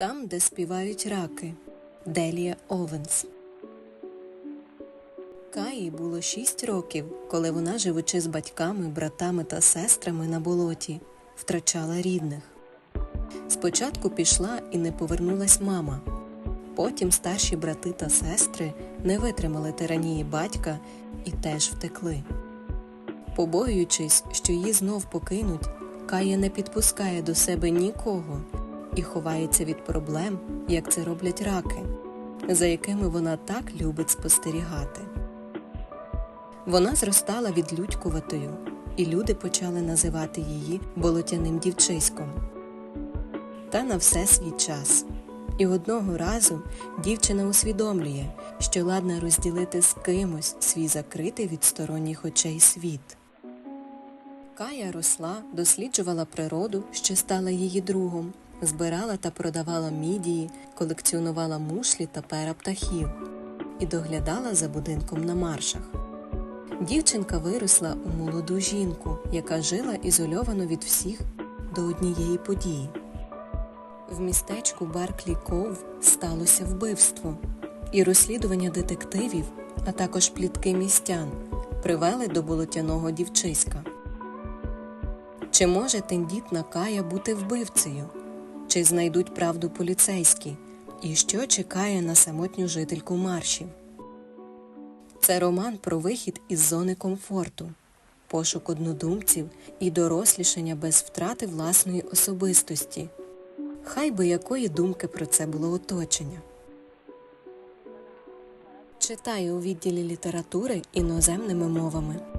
Там, де співають раки. Делія Овенс. Каї було шість років, коли вона, живучи з батьками, братами та сестрами на болоті, втрачала рідних. Спочатку пішла і не повернулась мама. Потім старші брати та сестри не витримали тиранії батька і теж втекли. Побоюючись, що її знов покинуть, Кая не підпускає до себе нікого і ховається від проблем, як це роблять раки, за якими вона так любить спостерігати. Вона зростала відлюдькуватою, і люди почали називати її болотяним дівчиськом. Та на все свій час. І одного разу дівчина усвідомлює, що ладна розділити з кимось свій закритий від сторонніх очей світ. Кая росла, досліджувала природу, що стала її другом, збирала та продавала мідії, колекціонувала мушлі та пера птахів і доглядала за будинком на маршах. Дівчинка виросла у молоду жінку, яка жила ізольовано від всіх до однієї події. В містечку Барклі Ков сталося вбивство, і розслідування детективів, а також плітки містян привели до болотяного дівчиська. Чи може тендітна Кая бути вбивцею? Чи знайдуть правду поліцейські? І що чекає на самотню жительку маршів? Це роман про вихід із зони комфорту, пошук однодумців і дорослішання без втрати власної особистості. Хай би якої думки про це було оточення. Читаю у відділі літератури іноземними мовами.